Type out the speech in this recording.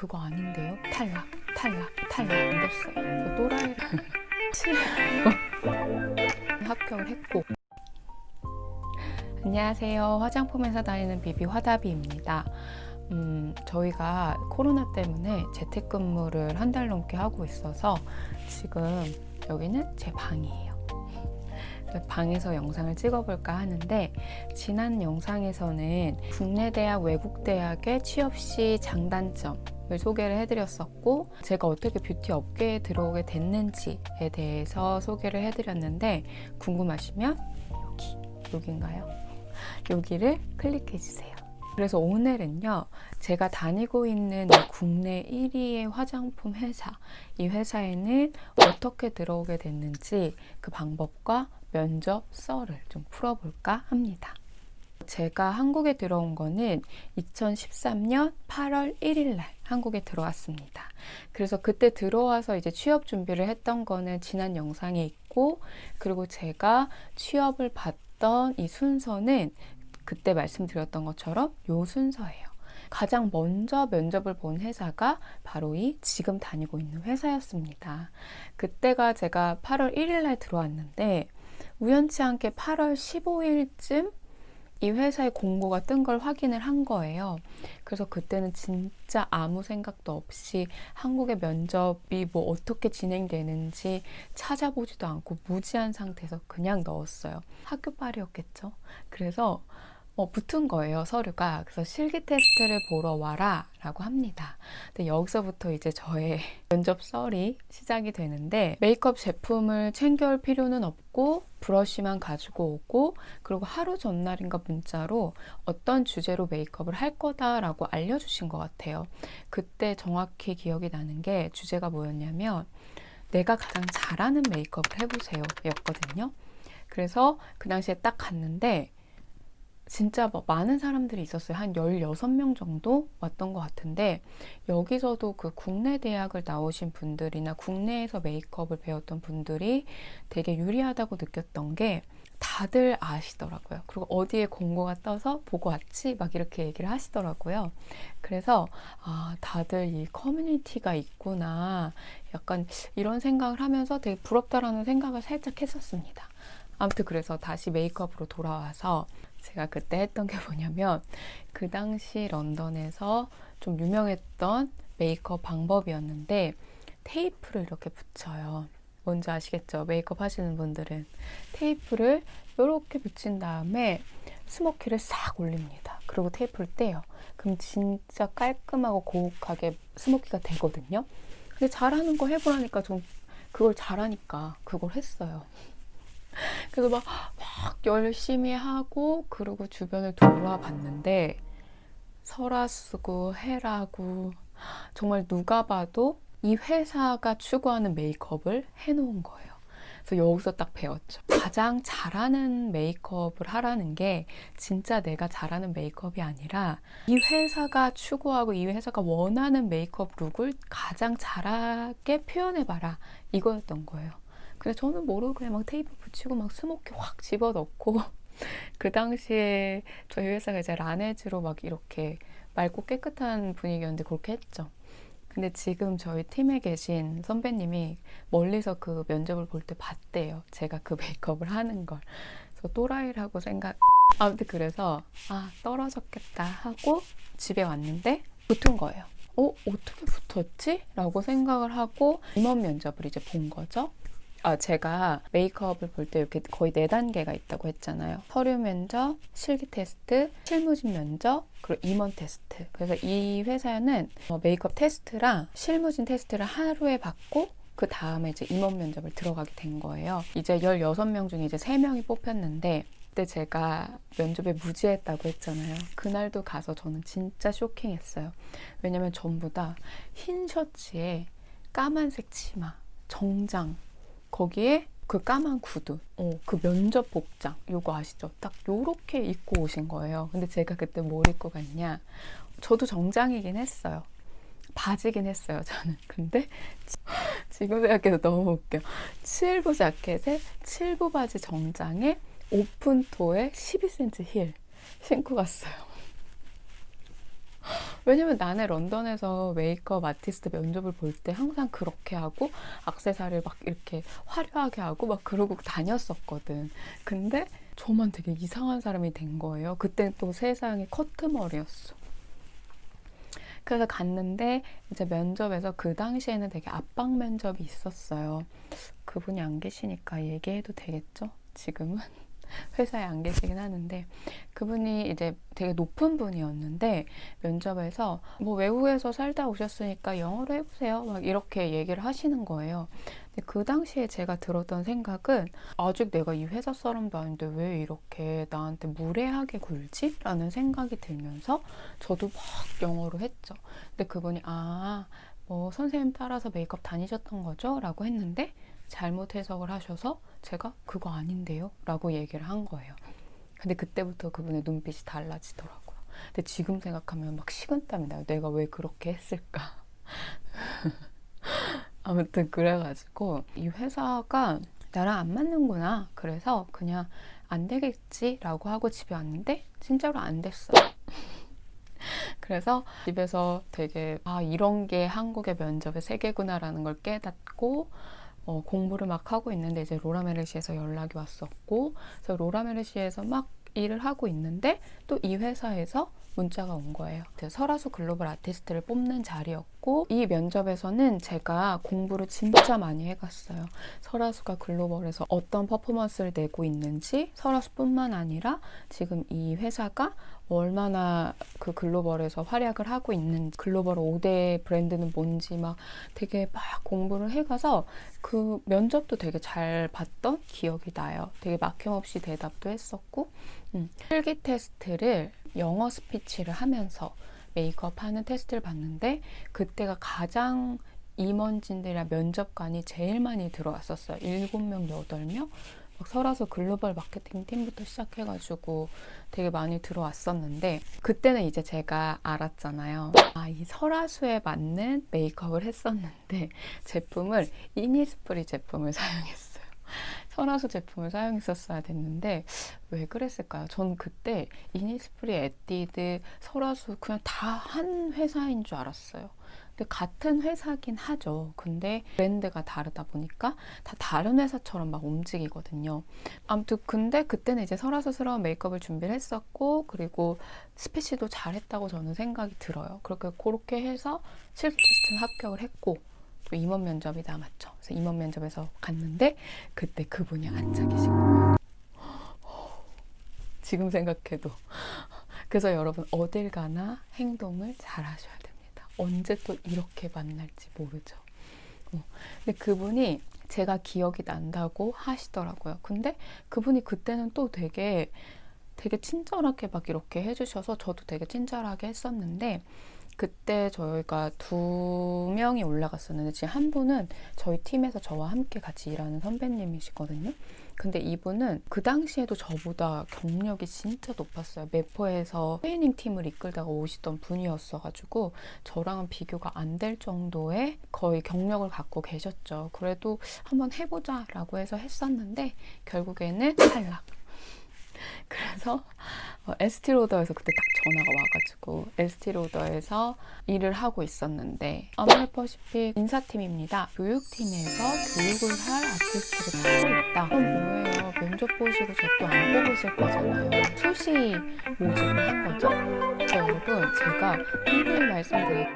그거 아닌데요? 탈락, 탈락, 탈락 안 됐어요. 저 또라이를 합격을 했고. 안녕하세요. 화장품 회사 다니는 비비 화다비입니다. 음, 저희가 코로나 때문에 재택근무를 한 달 넘게 하고 있어서 지금 여기는 제 방이에요. 방에서 영상을 찍어볼까 하는데 지난 영상에서는 국내 대학, 외국 대학의 취업 시 장단점을 소개를 해드렸었고 제가 어떻게 뷰티 업계에 들어오게 됐는지에 대해서 소개를 해드렸는데 궁금하시면 여기 여기인가요? 여기를 클릭해 주세요. 그래서 오늘은요, 제가 다니고 있는 이 국내 1위의 화장품 회사, 이 회사에는 어떻게 들어오게 됐는지 그 방법과 면접 썰을 좀 풀어볼까 합니다. 제가 한국에 들어온 거는 2013년 8월 1일 날 한국에 들어왔습니다. 그래서 그때 들어와서 이제 취업 준비를 했던 거는 지난 영상에 있고, 그리고 제가 취업을 받던 이 순서는 그때 말씀드렸던 것처럼 요 순서예요. 가장 먼저 면접을 본 회사가 바로 이 지금 다니고 있는 회사였습니다. 그때가 제가 8월 1일 날 들어왔는데 우연치 않게 8월 15일쯤 이 회사의 공고가 뜬 걸 확인을 한 거예요. 그래서 그때는 진짜 아무 생각도 없이 한국의 면접이 뭐 어떻게 진행되는지 찾아보지도 않고 무지한 상태에서 그냥 넣었어요. 학교 빨이었겠죠. 그래서 어, 붙은 거예요, 서류가. 그래서 실기 테스트를 보러 와라 라고 합니다. 근데 여기서부터 이제 저의 면접 썰이 시작이 되는데 메이크업 제품을 챙겨올 필요는 없고 브러쉬만 가지고 오고 그리고 하루 전날인가 문자로 어떤 주제로 메이크업을 할 거다라고 알려주신 것 같아요. 그때 정확히 기억이 나는 게 주제가 뭐였냐면 내가 가장 잘하는 메이크업을 해보세요 였거든요. 그래서 그 당시에 딱 갔는데 진짜 뭐 많은 사람들이 있었어요. 한 16명 정도 왔던 것 같은데, 여기서도 그 국내 대학을 나오신 분들이나 국내에서 메이크업을 배웠던 분들이 되게 유리하다고 느꼈던 게 다들 아시더라고요. 그리고 어디에 공고가 떠서 보고 왔지? 막 이렇게 얘기를 하시더라고요. 그래서, 아, 다들 이 커뮤니티가 있구나. 약간 이런 생각을 하면서 되게 부럽다라는 생각을 살짝 했었습니다. 아무튼 그래서 다시 메이크업으로 돌아와서 제가 그때 했던 게 뭐냐면 그 당시 런던에서 좀 유명했던 메이크업 방법이었는데 테이프를 이렇게 붙여요. 뭔지 아시겠죠? 메이크업 하시는 분들은 테이프를 이렇게 붙인 다음에 스모키를 싹 올립니다. 그리고 테이프를 떼요. 그럼 진짜 깔끔하고 고혹하게 스모키가 되거든요. 근데 잘하는 거 해보라니까 좀 그걸 잘하니까 그걸 했어요. 그래서 막, 막 열심히 하고 그리고 주변을 돌아봤는데 설화쓰고 해라고 정말 누가 봐도 이 회사가 추구하는 메이크업을 해놓은 거예요. 그래서 여기서 딱 배웠죠. 가장 잘하는 메이크업을 하라는 게 진짜 내가 잘하는 메이크업이 아니라 이 회사가 추구하고 이 회사가 원하는 메이크업 룩을 가장 잘하게 표현해봐라. 이거였던 거예요. 그래서 저는 모르고 그냥 막 테이프 붙이고 막 스모키 확 집어넣고 그 당시에 저희 회사가 이제 라네즈로 막 이렇게 맑고 깨끗한 분위기였는데 그렇게 했죠. 근데 지금 저희 팀에 계신 선배님이 멀리서 그 면접을 볼 때 봤대요. 제가 그 메이크업을 하는 걸. 그래서 또라이라고 생각. 아무튼 그래서 아 떨어졌겠다 하고 집에 왔는데 붙은 거예요. 어 어떻게 붙었지? 라고 생각을 하고 임원 면접을 이제 본 거죠. 아, 제가 메이크업을 볼 때 이렇게 거의 네 단계가 있다고 했잖아요. 서류 면접, 실기 테스트, 실무진 면접, 그리고 임원 테스트. 그래서 이 회사는 어, 메이크업 테스트랑 실무진 테스트를 하루에 받고 그 다음에 이제 임원 면접을 들어가게 된 거예요. 이제 16명 중에 이제 3명이 뽑혔는데 그때 제가 면접에 무지했다고 했잖아요. 그날도 가서 저는 진짜 쇼킹했어요. 왜냐면 전부 다 흰 셔츠에 까만색 치마, 정장, 거기에 그 까만 구두, 어, 그 면접 복장, 요거 아시죠? 딱 요렇게 입고 오신 거예요. 근데 제가 그때 뭘 입고 갔냐? 저도 정장이긴 했어요. 바지긴 했어요, 저는. 근데 지금 생각해도 너무 웃겨. 7부 자켓에 7부 바지 정장에 오픈토에 12cm 힐 신고 갔어요. 왜냐면 나는 런던에서 메이크업 아티스트 면접을 볼 때 항상 그렇게 하고 악세사리를 막 이렇게 화려하게 하고 막 그러고 다녔었거든. 근데 저만 되게 이상한 사람이 된 거예요. 그때 또 세상에 커트머리였어. 그래서 갔는데 이제 면접에서 그 당시에는 되게 압박 면접이 있었어요. 그분이 안 계시니까 얘기해도 되겠죠? 지금은 회사에 안 계시긴 하는데 그분이 이제 되게 높은 분이었는데 면접에서 뭐 외국에서 살다 오셨으니까 영어로 해보세요. 막 이렇게 얘기를 하시는 거예요. 근데 그 당시에 제가 들었던 생각은 아직 내가 이 회사 사람도 아닌데 왜 이렇게 나한테 무례하게 굴지? 라는 생각이 들면서 저도 막 영어로 했죠. 근데 그분이 아, 뭐 선생님 따라서 메이크업 다니셨던 거죠? 라고 했는데 잘못 해석을 하셔서 제가 그거 아닌데요? 라고 얘기를 한 거예요. 근데 그때부터 그분의 눈빛이 달라지더라고요. 근데 지금 생각하면 막 식은땀이 나요. 내가 왜 그렇게 했을까? 아무튼 그래가지고 이 회사가 나랑 안 맞는구나. 그래서 그냥 안 되겠지라고 하고 집에 왔는데 진짜로 안 됐어. 그래서 집에서 되게 아 이런 게 한국의 면접의 세계구나라는 걸 깨닫고 어, 공부를 막 하고 있는데 이제 로라메르시에서 연락이 왔었고 그래서 로라메르시에서 막 일을 하고 있는데 또 이 회사에서 문자가 온 거예요. 그 설화수 글로벌 아티스트를 뽑는 자리였고 이 면접에서는 제가 공부를 진짜 많이 해갔어요. 설화수가 글로벌에서 어떤 퍼포먼스를 내고 있는지 설화수뿐만 아니라 지금 이 회사가 얼마나 그 글로벌에서 활약을 하고 있는지 글로벌 5대 브랜드는 뭔지 막 되게 막 공부를 해가서 그 면접도 되게 잘 봤던 기억이 나요. 되게 막힘없이 대답도 했었고 음. 필기 테스트를 영어 스피치를 하면서 메이크업 하는 테스트를 봤는데 그때가 가장 임원진들이랑 면접관이 제일 많이 들어왔었어요. 7명, 8명. 막 설화서 글로벌 마케팅 팀부터 시작해가지고 되게 많이 들어왔었는데 그때는 이제 제가 알았잖아요. 아, 이 설화수에 맞는 메이크업을 했었는데 제품을 이니스프리 제품을 사용했어요. 설화수 제품을 사용했었어야 됐는데 왜 그랬을까요? 전 그때 이니스프리, 에뛰드, 설화수 그냥 다 한 회사인 줄 알았어요. 근데 같은 회사긴 하죠. 근데 브랜드가 다르다 보니까 다 다른 회사처럼 막 움직이거든요. 아무튼 근데 그때는 이제 설화수스러운 메이크업을 준비를 했었고 그리고 스피치도 잘했다고 저는 생각이 들어요. 그렇게 그렇게 해서 실기 테스트는 합격을 했고 또 임원 면접이 남았죠. 그래서 임원 면접에서 갔는데 그때 그분이 앉아 계신 거예요. 지금 생각해도. 그래서 여러분 어딜 가나 행동을 잘 하셔야 됩니다. 언제 또 이렇게 만날지 모르죠. 어, 근데 그분이 제가 기억이 난다고 하시더라고요. 근데 그분이 그때는 또 되게 되게 친절하게 막 이렇게 해주셔서 저도 되게 친절하게 했었는데 그때 저희가 두 명이 올라갔었는데 지금 한 분은 저희 팀에서 저와 함께 같이 일하는 선배님이시거든요. 근데 이분은 그 당시에도 저보다 경력이 진짜 높았어요. 메포에서 트레이닝 팀을 이끌다가 오시던 분이었어가지고 저랑은 비교가 안 될 정도의 거의 경력을 갖고 계셨죠. 그래도 한번 해보자라고 해서 했었는데 결국에는 탈락. 그래서 어, 에스티 로더에서 그때 딱 전화가 와가지고 에스티 로더에서 일을 하고 있었는데 아메리퍼시픽 인사팀입니다. 교육팀에서 교육을 할 아티스트를 찾고 있다. 그럼 뭐예요? 면접 보시고 저 또 안 뽑으실 거잖아요. 수시 모집을 한 거죠. 그래서 여러분 제가 일부에 말씀드린